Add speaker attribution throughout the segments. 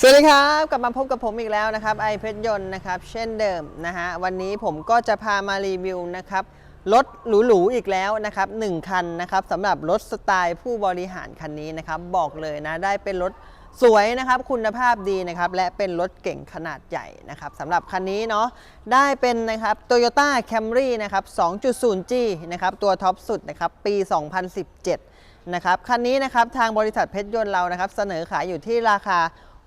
Speaker 1: สวัสดีครับ กลับมาพบกับผมอีกแล้วนะครับไอเพชรยนต์นะครับ เช่นเดิมนะฮะวันนี้ผมก็จะพามารีวิวนะครับรถหรูๆอีกแล้วนะครับหนึ่งคันนะครับสำหรับรถสไตล์ผู้บริหารคันนี้นะครับ บอกเลยนะได้เป็นรถสวยนะครับคุณภาพดีนะครับและเป็นรถเก่งขนาดใหญ่นะครับสำหรับคันนี้เนาะได้เป็นนะครับ Toyota Camry นะครับ 2.0G นะครับตัวท็อปสุดนะครับปี 2017 นะครับคันนี้นะครับทางบริษัทเพชรยนต์เรานะครับเสนอขายอยู่ที่ราคา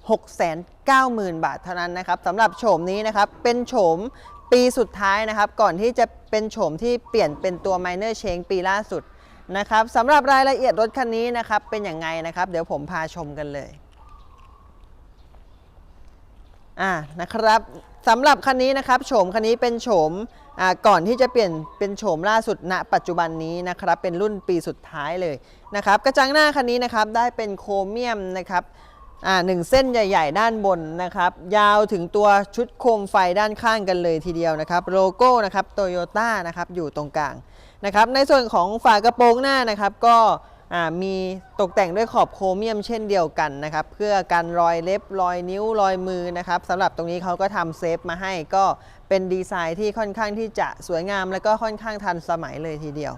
Speaker 1: 690,000 บาทเท่านั้นนะครับสำหรับโฉมนี้นะครับเป็นโฉมปีสุดท้ายนะครับ ก่อนที่จะเป็นโฉมที่เปลี่ยนเป็นตัว Minor Change ปีล่าสุดนะครับสำหรับรายละเอียดรถคันนี้นะครับเป็นอย่างไงนะครับ เดี๋ยวผมพาชมกันเลยอ่านะครับสำหรับคันนี้นะครับโฉมคันนี้เป็นโฉมอ่าก่อนที่จะเปลี่ยนเป็นโฉมล่าสุดณ ปัจจุบันนี้นะครับเป็นรุ่นปีสุดท้ายเลยนะครับกระจังหน้าคันนี้นะครับได้เป็นโครเมียมนะครับ อ่าหนึ่งเส้นใหญ่ๆ ด้านบนนะครับ ยาวถึงตัวชุดโคมไฟด้านข้างกันเลยทีเดียวนะครับ โลโก้นะครับโตโยต้านะครับอยู่ตรงกลางนะครับ ในส่วนของฝากระโปรงหน้านะครับก็อ่ามีตกแต่งด้วยขอบโครเมียมเช่นเดียวกันนะครับ เพื่อกันรอยเล็บรอยนิ้วรอยมือนะครับสำหรับตรงนี้เขาก็ทำเซฟมาให้ก็เป็นดีไซน์ที่ค่อนข้างที่จะสวยงาม และก็ค่อนข้างทันสมัยเลยทีเดียว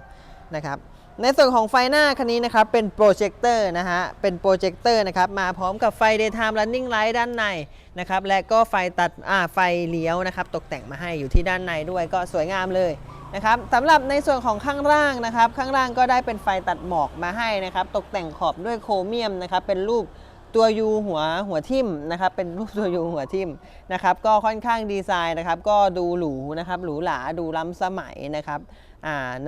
Speaker 1: นะครับ ในส่วนของไฟหน้าคันนี้นะครับเป็นโปรเจคเตอร์นะฮะเป็นโปรเจคเตอร์นะครับมาพร้อมกับไฟ daytime running light ด้านในนะครับและก็ไฟตัดอ่าไฟเลี้ยวนะครับตกแต่งมาให้อยู่ที่ด้านในด้วยก็สวยงามเลยนะครับสำหรับในส่วนของข้างล่างนะครับ ข้างล่างก็ได้เป็นไฟตัดหมอกมาให้นะครับตกแต่งขอบด้วยโครเมียมนะครับเป็นรูปตัวยูหัวหัวทิมนะครับเป็นรูปตัวยูหัวทิมนะครับก็ค่อนข้างดีไซน์นะครับก็ดูหรูนะครับหรูหราดูล้ำสมัยนะครับ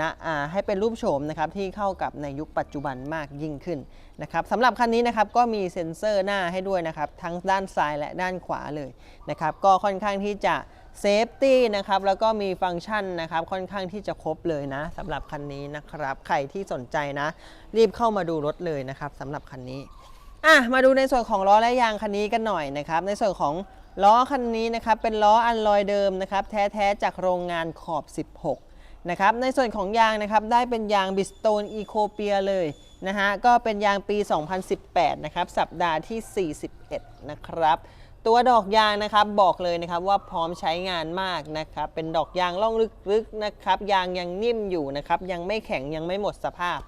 Speaker 1: นะให้เป็นรูปโฉมนะครับที่เข้ากับในยุคปัจจุบันมากยิ่งขึ้นนะครับสำหรับคันนี้นะครับก็มีเซ็นเซอร์หน้าให้ด้วยนะครับทั้งด้านซ้ายและด้านขวาเลยนะครับก็ค่อนข้างที่จะเซฟตี้นะครับแล้วก็มีฟังก์ชันนะครับค่อนข้างที่จะครบเลยนะสำหรับคันนี้นะครับใครที่สนใจนะ รีบเข้ามาดูรถเลยนะครับสำหรับคันนี้อะมาดูในส่วนของล้อและยางคันนี้กันหน่อยนะครับในส่วนของล้อคันนี้นะครับเป็นล้ออันลอยเดิมนะครับแท้ๆจากโรงงานขอบ 16 นะครับในส่วนของยางนะครับได้เป็นยางบิสโตนอีโคเปียเลยนะฮะก็เป็นยางปี 2018 นะครับสัปดาห์ที่ 41 นะครับตัวดอกยางนะครับบอกเลยนะครับว่าพร้อมใช้งานมากนะครับเป็นดอกยางล่องลึกๆนะครับยางยังนิ่มอยู่นะครับยังไม่แข็งยังไม่หมดสภาพ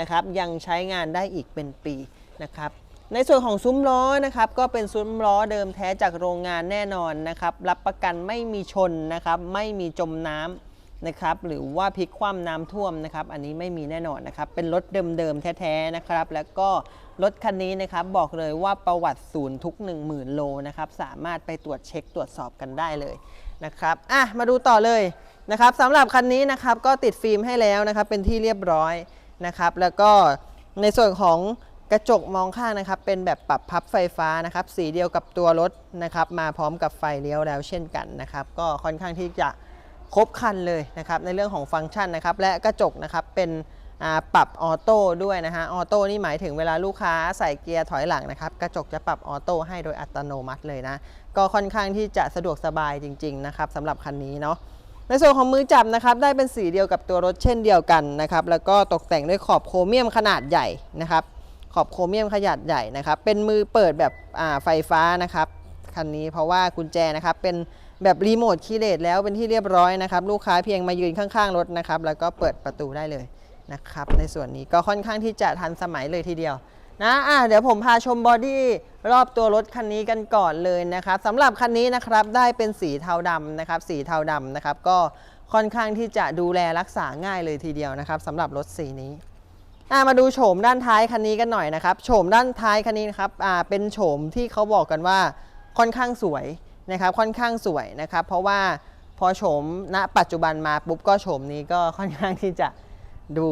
Speaker 1: นะครับยังใช้งานได้อีกเป็นปีนะครับในส่วนของซุ้มล้อนะครับก็เป็นซุ้มล้อเดิมแท้จากโรงงานแน่นอนนะครับรับประกันไม่มีชนนะครับไม่มีจมน้ำ นะครับหรือว่าพลิกคว่ำน้ำท่วมนะครับอันนี้ไม่มีแน่นอนนะครับเป็นรถเดิมๆแท้ๆนะครับแล้วก็รถคันนี้นะครับบอกเลยว่าประวัติศูนย์ทุก 10,000 โลนะครับสามารถไปตรวจเช็คตรวจสอบกันได้เลยนะครับอะมาดูต่อเลยนะครับสำหรับคันนี้นะครับก็ติดฟิล์มให้แล้วนะครับเป็นที่เรียบร้อยนะครับแล้วก็ในส่วนของกระจกมองข้างนะครับเป็นแบบปรับพับไฟฟ้านะครับสีเดียวกับตัวรถนะครับมาพร้อมกับไฟเลี้ยวแล้วเช่นกันนะครับก็ค่อนข้างที่จะ ครบคันเลยนะครับในเรื่องของฟังก์ชันนะครับและกระจกนะครับเป็นปรับออโต้ด้วยนะฮะออโต้นี่หมายถึงเวลาลูกค้าใส่เกียร์ถอยหลังนะครับกระจกจะปรับออโต้ให้โดยอัตโนมัติเลยนะก็ค่อนข้างที่จะสะดวกสบายจริงๆนะครับสำหรับคันนี้เนาะในส่วนของมือจับนะครับได้เป็นสีเดียวกับตัวรถเช่นเดียวกันนะครับแล้วก็ตกแต่งด้วยขอบโครเมียมขนาดใหญ่นะครับขอบโครเมียมขนาดใหญ่นะครับเป็นมือเปิดแบบไฟฟ้านะครับคันนี้เพราะว่ากุญแจนะครับเป็น แบบรีโมทคีย์เลสแล้วเป็นที่เรียบร้อยนะครับ ลูกค้าเพียงมายืนข้างๆรถนะครับ แล้วก็เปิดประตูได้เลยนะครับ ในส่วนนี้ก็ค่อนข้างที่จะทันสมัยเลยทีเดียวนะอะเดี๋ยวผมพาชมบอดี้รอบตัวรถคันนี้กันก่อนเลยนะครับสำหรับคันนี้นะครับได้เป็นสีเทาดำนะครับ สีเทาดำนะครับ ก็ค่อนข้างที่จะดูแลรักษาง่ายเลยทีเดียวนะครับสำหรับรถสีนี้อะมาดูโฉมด้านท้ายคันนี้กันหน่อยนะครับโฉมด้านท้ายคันนี้นะครับอ่าเป็นโฉมที่เขาบอกกันว่าค่อนข้างสวย นะครับค่อนข้างสวยนะครับ เพราะว่าพอโฉมณปัจจุบันมาปุ๊บก็โฉมนี้ก็ค่อนข้างที่จะดู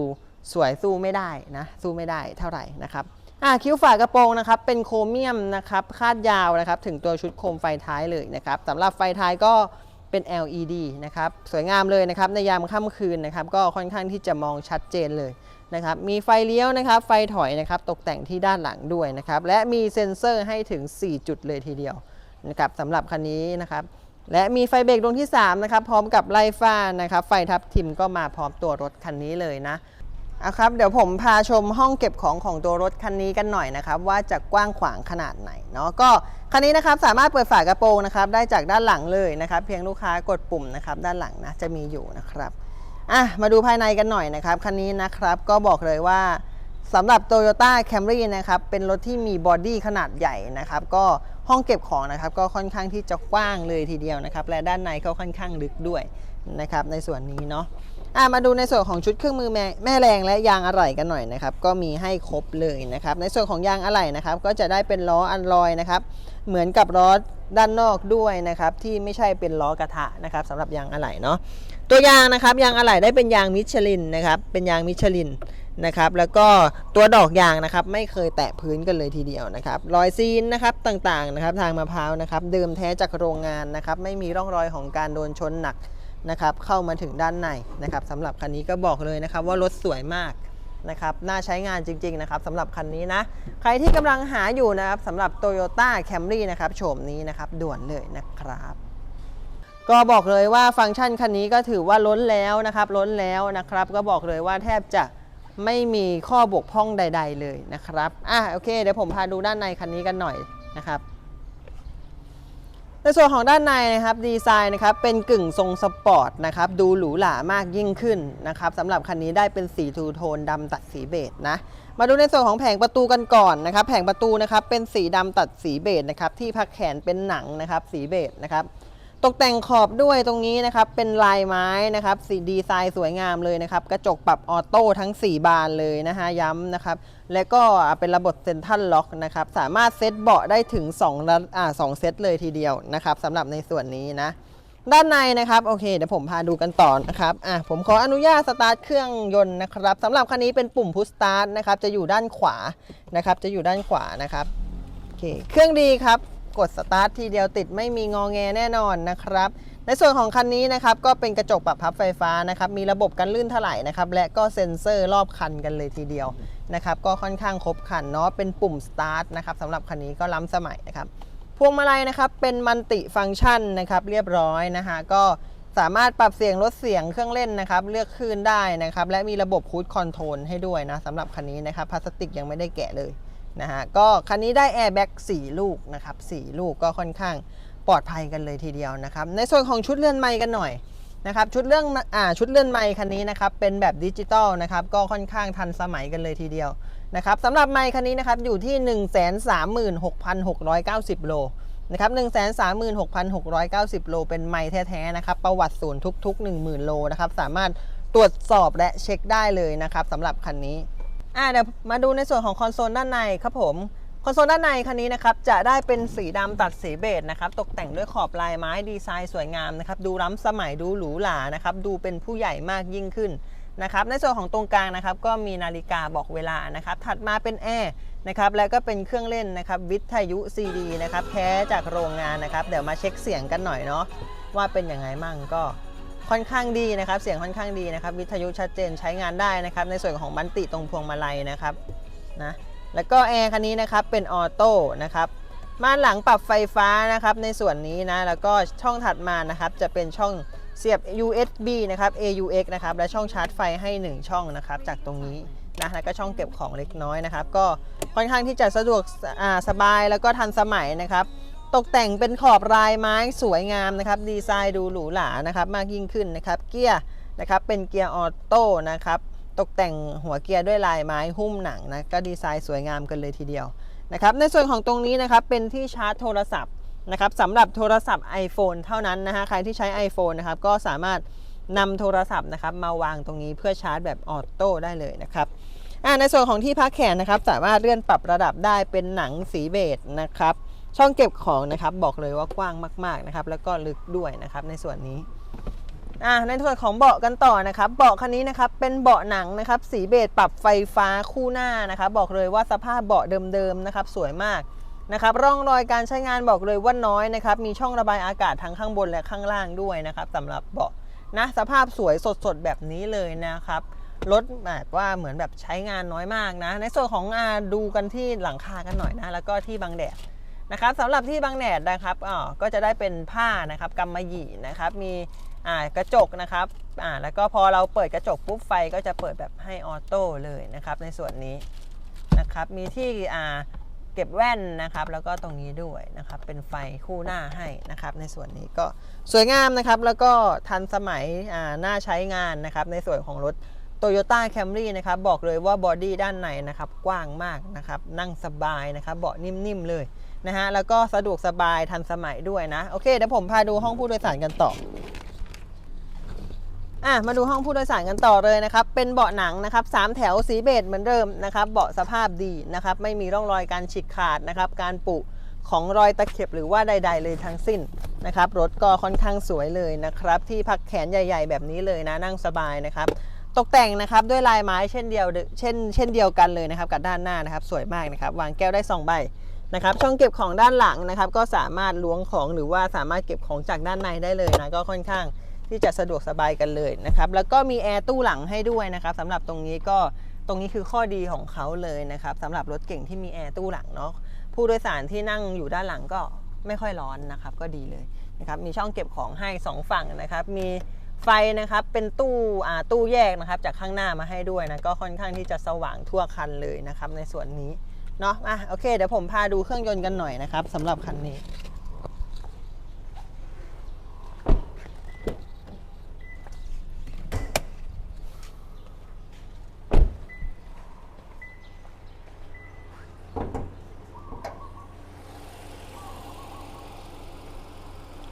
Speaker 1: สวยสู้ไม่ได้นะสู้ไม่ได้เท่าไหร่นะครับอ่าคิ้วฝากระโปรงนะครับเป็นโครเมียมนะครับคาดยาวนะครับถึงตัวชุดโคมไฟท้ายเลยนะครับสำหรับไฟท้ายก็เป็น LED นะครับสวยงามเลยนะครับในยามค่ำคืนนะครับก็ค่อนข้างที่จะมองชัดเจนเลยนะครับมีไฟเลี้ยวนะครับไฟถอยนะครับตกแต่งที่ด้านหลังด้วยนะครับและมีเซ็นเซอร์ให้ถึง 4 จุดเลยทีเดียว นะครับสำหรับคันนี้นะครับและมีไฟเบรกดวงที่3นะครับพร้อมกับไล่ฟ้านะครับไฟทับทิมก็มาพร้อมตัวรถคันนี้เลยนะเอาครับเดี๋ยวผมพาชมห้องเก็บของของตัวรถคันนี้กันหน่อยนะครับว่าจะกว้างขวางขนาดไหนเนาะก็คันนี้นะครับสามารถเปิดฝากระโปรงนะครับได้จากด้านหลังเลยนะครับ เพียงลูกค้ากดปุ่มนะครับด้านหลังนะจะมีอยู่นะครับอะมาดูภายในกันหน่อยนะครับคันนี้นะครับก็บอกเลยว่าสำหรับ Toyota Camry นะครับเป็นรถที่มีบอดี้ขนาดใหญ่นะครับก็ ห้องเก็บของนะครับก็ค่อนข้างที่จะกว้างเลยทีเดียวนะครับ และด้านในก็ค่อนข้างลึกด้วยนะครับในส่วนนี้เนาะะมาดูในส่วนของชุดเครื่องมือแม่แม่แรงและยางอะไหล่กันหน่อยนะครับก็มีให้ครบเลยนะครับในส่วนของยางอะไหล่นะครับก็จะได้เป็นล้ออันลอยนะครับเหมือนกับล้อด้านนอกด้วยนะครับที่ไม่ใช่เป็นล้อกระทะนะครับสำหรับยางอะไหล่เนาะตัวยางนะครับยางอะไหล่ได้เป็นยางมิชลินนะครับเป็นยางมิชลิน นะครับแล้วก็ตัวดอกยางนะครับไม่เคยแตะพื้นกันเลยทีเดียวนะครับรอยซีนนะครับต่างๆนะครับทางมะพร้าวนะครับเดิมแท้จากโรงงานนะครับไม่มีร่องรอยของการโดนชนหนักนะครับเข้ามาถึงด้านในนะครับสำหรับคันนี้ก็บอกเลยนะครับว่ารถสวยมากนะครับน่าใช้งานจริง ๆ นะครับสำหรับคันนี้นะ ใครที่กำลังหาอยู่นะครับสำหรับ Toyota Camry นะครับโฉมนี้นะครับด่วนเลยนะครับก็บอกเลยว่าฟังก์ชันคันนี้ก็ถือว่าล้นแล้วนะครับล้นแล้วนะครับก็บอกเลยว่าแทบจะ ไม่มีข้อบกพร่องใด ๆ เลยนะครับอะโอเค เดี๋ยวผมพาดูด้านในคันนี้กันหน่อยนะครับในส่วนของด้านในนะครับดีไซน์นะครับเป็นกึ่งทรงสปอร์ตนะครับดูหรูหรามากยิ่งขึ้นนะครับสำหรับคันนี้ได้เป็นสีทูโทนดำตัดสีเบจนะมาดูในส่วนของแผงประตูกันก่อนนะครับแผงประตูนะครับเป็นสีดำตัดสีเบจนะครับที่พักแขนเป็นหนังนะครับสีเบจนะครับ ตกแต่งขอบด้วยตรงนี้นะครับ เป็นลายไม้นะครับสีดีไซน์สวยงามเลยนะครับ กระจกปรับออโต้ทั้ง 4 บานเลยนะฮะย้ำนะครับ และก็เป็นระบบเซ็นทรัลล็อกนะครับ สามารถเซตเบาะได้ถึง2ระอ่าสองเซตเลยทีเดียวนะครับสำหรับในส่วนนี้นะ ด้านในนะครับ โอเคเดี๋ยวผมพาดูกันต่อนะครับอะผมขออนุญาตสตาร์ทเครื่องยนต์นะครับสำหรับคันนี้เป็นปุ่มพุชสตาร์ทนะครับจะอยู่ด้านขวานะครับ จะอยู่ด้านขวานะครับโอเคเครื่องดีครับ กดสตาร์ททีเดียวติดไม่มีงอแงแน่นอนนะครับ ในส่วนของคันนี้นะครับก็เป็นกระจกปรับพับไฟฟ้านะครับมีระบบกันลื่นถลายนะครับและก็เซ็นเซอร์รอบคันกันเลยทีเดียวนะครับก็ค่อนข้างครบคันเนาะเป็นปุ่ม start นะครับสำหรับคันนี้ก็ล้ำสมัยนะครับพวงมาลัยนะครับเป็นมัลติฟังก์ชันนะครับเรียบร้อยนะฮะก็สามารถปรับเสียงลดเสียงเครื่องเล่นนะครับ เลือกคลื่นได้นะครับ และมีระบบคูดคอนโทรลให้ด้วยนะสำหรับคันนี้นะครับพลาสติกยังไม่ได้แกะเลย นะฮะก็คันนี้ได้แอร์แบ็ก4ลูกนะครับ4ลูกก็ค่อนข้างปลอดภัยกันเลยทีเดียวนะครับในส่วนของชุดเลื่อนไมค์กันหน่อยนะครับชุดเรื่องอ่าชุดเลื่อนไมค์คันนี้นะครับเป็นแบบดิจิตอลนะครับก็ค่อนข้างทันสมัยกันเลยทีเดียวนะครับสำหรับไมค์คันนี้นะครับอยู่ที่ 136,690 โลนะครับ136,690 โลเป็นไม้แท้ๆนะครับประวัติศูนย์ทุก ๆ 10,000 โลนะครับสามารถตรวจสอบและเช็คได้เลยนะครับสำหรับคันนี้ อ่าเดี๋ยวมาดูในส่วนของคอนโซลด้านในครับผมคอนโซลด้านในคันนี้นะครับจะได้เป็นสีดำตัดสีเบจนะครับตกแต่งด้วยขอบลายไม้ดีไซน์สวยงามนะครับดูล้ำสมัยดูหรูหรานะครับดูเป็นผู้ใหญ่มากยิ่งขึ้นนะครับในส่วนของตรงกลางนะครับก็มีนาฬิกาบอกเวลานะครับถัดมาเป็นแอร์นะครับแล้วก็เป็นเครื่องเล่นนะครับวิทยุ CD นะครับแท้จากโรงงานนะครับเดี๋ยวมาเช็คเสียงกันหน่อยเนาะว่าเป็นยังไงมั่งก็ ค่อนข้างดีนะครับ เสียงค่อนข้างดีนะครับ วิทยุชัดเจนใช้งานได้นะครับ ในส่วนของบันติตรงพวงมาลัยนะครับนะแล้วก็แอร์คันนี้นะครับเป็นออโต้นะครับม่านหลังปรับไฟฟ้านะครับในส่วนนี้นะแล้วก็ช่องถัดมานะครับจะเป็นช่องเสียบ USB นะครับ AUX นะครับและช่องชาร์จไฟให้ 1 ช่องนะครับจากตรงนี้นะแล้วก็ช่องเก็บของเล็กน้อยนะครับ ก็ค่อนข้างที่จะสะดวกสบายแล้วก็ทันสมัยนะครับ ตกแต่งเป็นขอบลายไม้สวยงามนะครับ ดีไซน์ดูหรูหรานะครับ มากยิ่งขึ้นนะครับ เกียร์นะครับเป็นเกียร์ออโต้นะครับ ตกแต่งหัวเกียร์ด้วยลายไม้หุ้มหนังนะก็ดีไซน์สวยงามกันเลยทีเดียวนะครับ ในส่วนของตรงนี้นะครับเป็นที่ชาร์จโทรศัพท์นะครับสำหรับโทรศัพท์ iPhone เท่านั้นนะฮะใครที่ใช้ iPhone นะครับก็สามารถนำโทรศัพท์นะครับมาวางตรงนี้เพื่อชาร์จแบบออโต้ได้เลยนะครับในส่วนของที่พักแขนนะครับสามารถเลื่อนปรับระดับได้เป็นหนังสีเบจนะครับ ช่องเก็บของนะครับบอกเลยว่ากว้างมาก ๆนะครับ แล้วก็ลึกด้วยนะครับในส่วนนี้อ่าในส่วนของเบาะกันต่อนะครับ เบาะคันนี้นะครับเป็นเบาะหนังนะครับ สีเบจปรับไฟฟ้าคู่หน้านะครับ บอกเลยว่าสภาพเบาะเดิมๆนะครับ สวยมากนะครับ ร่องรอยการใช้งานบอกเลยว่าน้อยนะครับ มีช่องระบายอากาศทั้งข้างบนและข้างล่างด้วยนะครับสำหรับเบาะนะสภาพสวยสดๆแบบนี้เลยนะครับรถแบบว่าเหมือนแบบใช้งานน้อยมากนะ ในส่วนของอาดูกันที่หลังคากันหน่อยนะ แล้วก็ที่บังแดด นะครับสำหรับที่บังแดดนะครับอ๋อก็จะได้เป็นผ้านะครับกำมะหยี่นะครับ มีอ่ากระจกนะครับอ่าแล้วก็พอเราเปิดกระจกปุ๊บไฟก็จะเปิดแบบให้ออโต้เลยนะครับในส่วนนี้นะครับมีที่อ่าเก็บแว่นนะครับ แล้วก็ตรงนี้ด้วยนะครับ เป็นไฟคู่หน้าให้นะครับ ในส่วนนี้ก็สวยงามนะครับ แล้วก็ทันสมัยอ่าน่าใช้งานนะครับ ในส่วนของรถ Toyota Camry นะครับ บอกเลยว่าบอดี้ด้านในนะครับ กว้างมากนะครับ นั่งสบายนะครับ เบาะนิ่มๆเลย นะฮะแล้วก็สะดวกสบายทันสมัยด้วยนะ โอเคเดี๋ยวผมพาดูห้องผู้โดยสารกันต่ออะมาดูห้องผู้โดยสารกันต่อเลยนะครับ เป็นเบาะหนังนะครับสามแถวสีเบจเหมือนเดิมนะครับ เบาะสภาพดีนะครับ ไม่มีร่องรอยการฉีกขาดนะครับ การปุของรอยตะเข็บหรือว่าใด ๆ เลยทั้งสิ้นนะครับ รถก็ค่อนข้างสวยเลยนะครับ ที่พักแขนใหญ่ ๆ แบบนี้เลยนะนั่งสบายนะครับ ตกแต่งนะครับด้วยลายไม้เช่นเดียวเช่นเช่นเดียวกันเลยนะครับ กับด้านหน้านะครับ สวยมากนะครับ วางแก้วได้สองใบ นะครับช่องเก็บของด้านหลังนะครับ ก็สามารถล้วงของหรือว่าสามารถเก็บของจากด้านในได้เลยนะก็ค่อนข้างที่จะสะดวกสบายกันเลยนะครับ แล้วก็มีแอร์ตู้หลังให้ด้วยนะครับสำหรับตรงนี้ก็ตรงนี้คือข้อดีของเขาเลยนะครับสำหรับรถเก่งที่มีแอร์ตู้หลังเนาะผู้โดยสารที่นั่งอยู่ด้านหลังก็ไม่ค่อยร้อนนะครับ ก็ดีเลยนะครับ มีช่องเก็บของให้ 2 ฝั่งนะครับ มีไฟนะครับเป็นตู้อ่าตู้แยกนะครับ จากข้างหน้ามาให้ด้วยนะก็ค่อนข้างที่จะสว่างทั่วคันเลยนะครับ ในส่วนนี้ เนาะอะโอเค เดี๋ยวผมพาดูเครื่องยนต์กันหน่อยนะครับสำหรับคันนี้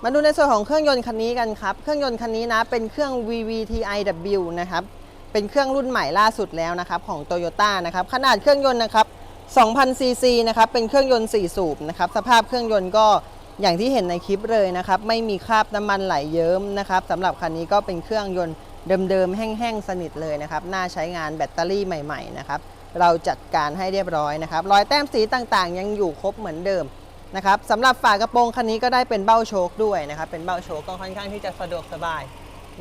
Speaker 1: มาดูในส่วนของเครื่องยนต์คันนี้กันครับ เครื่องยนต์คันนี้นะ เป็นเครื่อง VVTiW นะครับ เป็นเครื่องรุ่นใหม่ล่าสุดแล้วนะครับของ Toyota นะครับ ขนาดเครื่องยนต์นะครับ 2,000ซีซีนะครับเป็นเครื่องยนต์ 4 สูบนะครับสภาพเครื่องยนต์ก็อย่างที่เห็นในคลิปเลยนะครับ ไม่มีคราบน้ำมันไหลเยิ้มนะครับสำหรับคันนี้ก็เป็นเครื่องยนต์เดิมๆแห้งๆสนิทเลยนะครับน่าใช้งานแบตเตอรี่ใหม่ๆนะครับเราจัดการให้เรียบร้อยนะครับรอยแต้มสีต่างๆ ยังอยู่ครบเหมือนเดิมนะครับสำหรับฝากระโปรงคันนี้ก็ได้เป็นเบ้าโชคด้วยนะครับเป็นเบ้าโชคก็ค่อนข้างที่จะสะดวกสบาย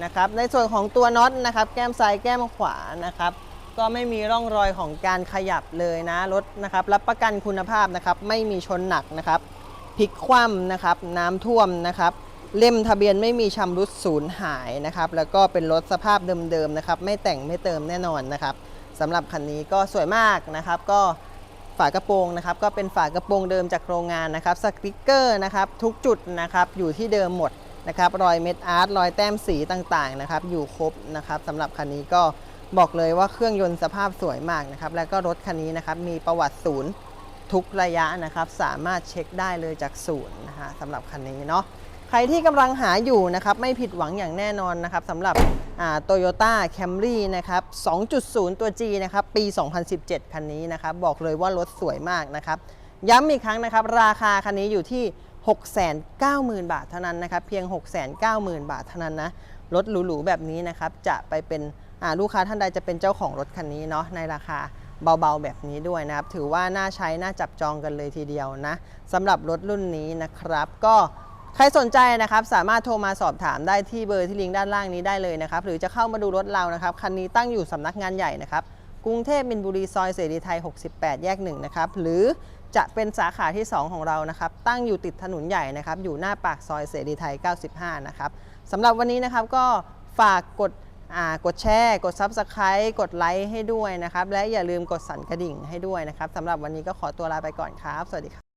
Speaker 1: นะครับในส่วนของตัวน็อตนะครับแก้มซ้ายแก้มขวานะครับ ก็ไม่มีร่องรอยของการขยับเลยนะรถนะครับ รับประกันคุณภาพนะครับ ไม่มีชนหนักนะครับพลิกคว่ำนะครับ น้ำท่วมนะครับ เล่มทะเบียนไม่มีชำรุดสูญหายนะครับ แล้วก็เป็นรถสภาพเดิมๆนะครับ ไม่แต่งไม่เติมแน่นอนนะครับสำหรับคันนี้ก็สวยมากนะครับ ก็ฝากระโปรงนะครับ ก็เป็นฝากระโปรงเดิมจากโรงงานนะครับสติกเกอร์นะครับ ทุกจุดนะครับอยู่ที่เดิมหมดนะครับ รอยเม็ดอาร์ตรอยแต้มสีต่างๆนะครับ อยู่ครบนะครับสำหรับคันนี้ก็ บอกเลยว่าเครื่องยนต์สภาพสวยมากนะครับ แล้วก็รถคันนี้นะครับมีประวัติศูนย์ทุกระยะนะครับ สามารถเช็คได้เลยจากศูนย์นะฮะสำหรับคันนี้เนาะใครที่กำลังหาอยู่นะครับ ไม่ผิดหวังอย่างแน่นอนนะครับสำหรับโตโยต้าแคมรี่นะครับ 2.0 ตัว G นะครับ ปี 2017 คันนี้นะครับ บอกเลยว่ารถสวยมากนะครับ ย้ำอีกครั้งนะครับ ราคาคันนี้อยู่ที่ 690,000 บาทเท่านั้นนะครับ เพียง 690,000 บาทเท่านั้นนะ รถหรูๆ แบบนี้นะครับ จะไปเป็น ลูกค้าท่านใดจะเป็นเจ้าของรถคันนี้เนาะในราคาเบาๆแบบนี้ด้วยนะครับ ถือว่าน่าใช้ น่าจับจองกันเลยทีเดียวนะสำหรับรถรุ่นนี้นะครับ ก็ใครสนใจนะครับสามารถโทรมาสอบถามได้ที่เบอร์ที่ลิงก์ด้านล่างนี้ได้เลยนะครับ หรือจะเข้ามาดูรถเรานะครับคันนี้ตั้งอยู่สำนักงานใหญ่นะครับกรุงเทพมินบุรีซอยเสรีไทย 68 แยก1นะครับหรือจะเป็นสาขาที่ 2 ของเรานะครับตั้งอยู่ติดถนนใหญ่นะครับอยู่หน้าปากซอยเสรีไทย 95 นะครับสำหรับวันนี้นะครับก็ฝากกด กดแชร์กด Subscribe กดไลค์ให้ด้วยนะครับ และอย่าลืมกดสั่นกระดิ่งให้ด้วยนะครับสำหรับวันนี้ก็ขอตัวลาไปก่อนครับ สวัสดีครับ